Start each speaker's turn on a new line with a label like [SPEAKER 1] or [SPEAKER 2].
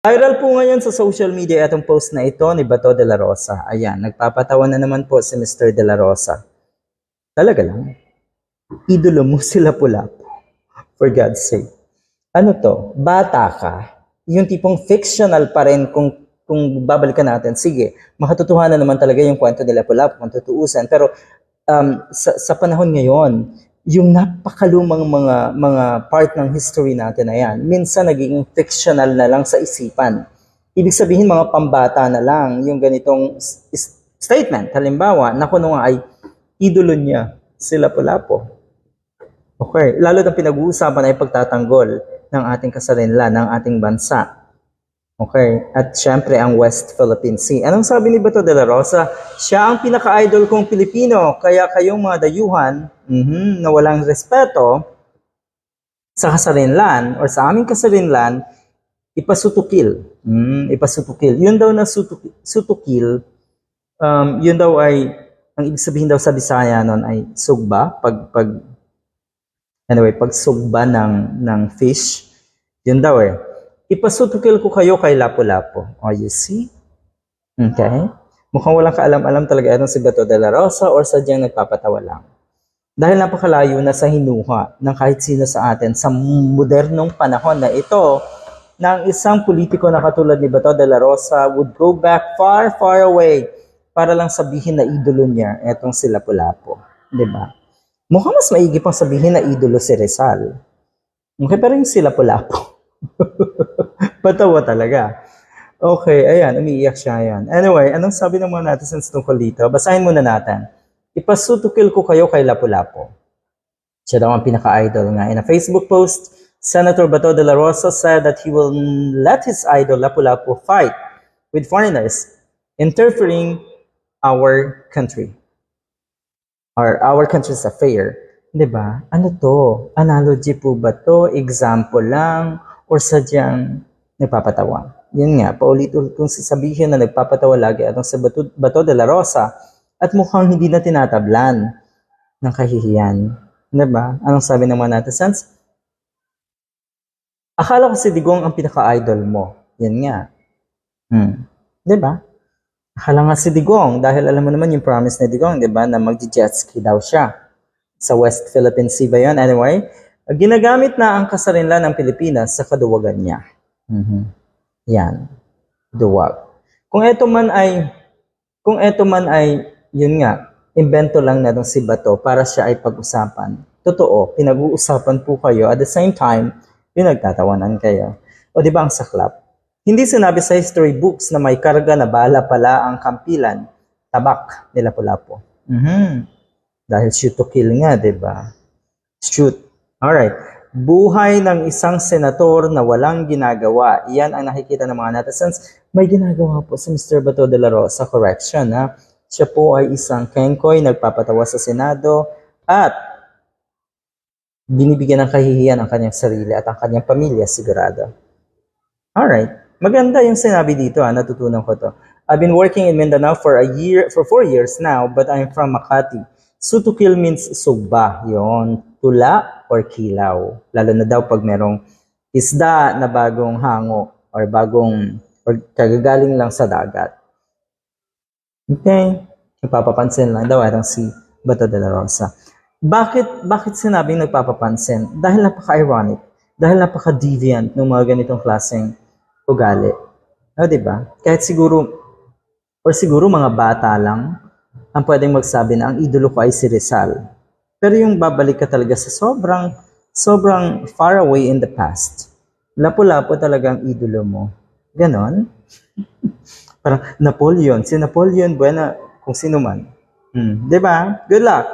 [SPEAKER 1] Viral po ngayon sa social media itong post na ito ni Bato de la Rosa. Ayan, nagpapatawa na naman po si Mr. de la Rosa. Talaga lang. Idolo mo sila pula. For God's sake. Ano to? Bata ka. Yung tipong fictional pa rin kung kung babalikan natin. Sige, makatotohanan naman talaga yung kwento nila pula kung tutuusan. Pero um, sa, sa panahon ngayon, yung napakalumang mga mga part ng history natin na yan, minsan naging fictional na lang sa isipan. Ibig sabihin mga pambata na lang yung ganitong statement. Halimbawa, na kuno nga ay idolo niya, sila pula po. Okay, lalo na pinag-uusapan ay pagtatanggol ng ating kasarinlan, ng ating bansa. Okay, at syempre ang West Philippine Sea. Anong sabi ni Bato de la Rosa? Siya ang pinaka-idol kong Pilipino, kaya kayong mga dayuhan mhm, na walang respeto sa kasarinlan or sa aming kasarinlan, ipasutukil. Mm, ipasutukil. Yun daw na sutuk- sutukil, um, yun daw ay, ang ibig sabihin daw sa Bisaya nun ay sugba, pag, pag, anyway, pag sugba ng, ng fish, yun daw eh. Ipasutukil ko kayo kay Lapu-Lapu. Oh, you see? Okay? Mukhang walang kaalam-alam talaga itong si Bato de la Rosa or sadyang nagpapatawa lang. Dahil napakalayo na sa hinuha ng kahit sino sa atin sa modernong panahon na ito, na ang isang politiko na katulad ni Bato de la Rosa would go back far, far away para lang sabihin na idolo niya etong si Lapu-Lapu. Ba? Mukhang mas maigi pang sabihin na idolo si Rizal. Okay, pero yung si Lapu-Lapu. Patawa talaga. Okay, ayan, umiiyak siya ayan. Anyway, anong sabi ng mga netizens tungkol dito? Basahin muna natin. Ipasutukil ko kayo kay Lapu-Lapu. Siya daw ang pinaka-idol nga. In a Facebook post, Senator Bato de la Rosa said that he will let his idol Lapu-Lapu fight with foreigners interfering our country or our country's affair. 'Di ba? Ano to? Analogy po ba to? Example lang? Or sadyang nagpapatawa? Yun nga, paulit-ulit kong sasabihin na nagpapatawa lagi atong sa Bato, Bato de la Rosa at mukhang hindi na tinatablan ng kahihiyan. 'Di ba? Anong sabi ng mga netizens? Akala ko si Digong ang pinaka-idol mo. Yan nga. Hmm. 'Di ba? Akala nga si Digong dahil alam mo naman yung promise ni Digong, 'di ba, na magji-jet daw siya sa West Philippine Sea ba yun? Anyway, ginagamit na ang kasarinlan ng Pilipinas sa kaduwagan niya. Mhm. Yan. Duwag. Kung ito man ay, kung ito man ay, yun nga, invento lang na si Bato para siya ay pag-usapan. Totoo, pinag-uusapan po kayo. At the same time, pinagtatawanan kayo. O di ba ang saklap? Hindi sinabi sa history books na may karga na bala pala ang kampilan, tabak nila Lapu-Lapu. Mhm. Dahil shoot to kill nga, di ba? Shoot. Alright. Buhay ng isang senator na walang ginagawa. Iyan ang nakikita ng mga netizens. May ginagawa po si Mr. Bato de la Rosa. Correction, ha? Siya po ay isang kengkoy, nagpapatawa sa Senado, at binibigyan ng kahihiyan ang kanyang sarili at ang kanyang pamilya, sigurado. Alright. Maganda yung sinabi dito, ha? natutunan ko to. I've been working in Mindanao for a year, for four years now, but I'm from Makati. Sutukil means sugba, yon tula or kilaw. Lalo na daw pag merong isda na bagong hango or bagong or kagagaling lang sa dagat. Okay? Napapapansin lang daw itong si Bato de la Rosa. Bakit, bakit sinabing nagpapapansin? Dahil napaka-ironic. Dahil napaka-deviant ng mga ganitong klaseng ugali. O, di ba? Kahit siguro, or siguro mga bata lang, ang pwedeng magsabi na ang idolo ko ay si Rizal. Pero yung babalik ka talaga sa sobrang, sobrang far away in the past. Lapu-lapu talaga ang idolo mo. Ganon. Parang Napoleon. Si Napoleon, buena, kung sino man. Hmm. ba? Good luck.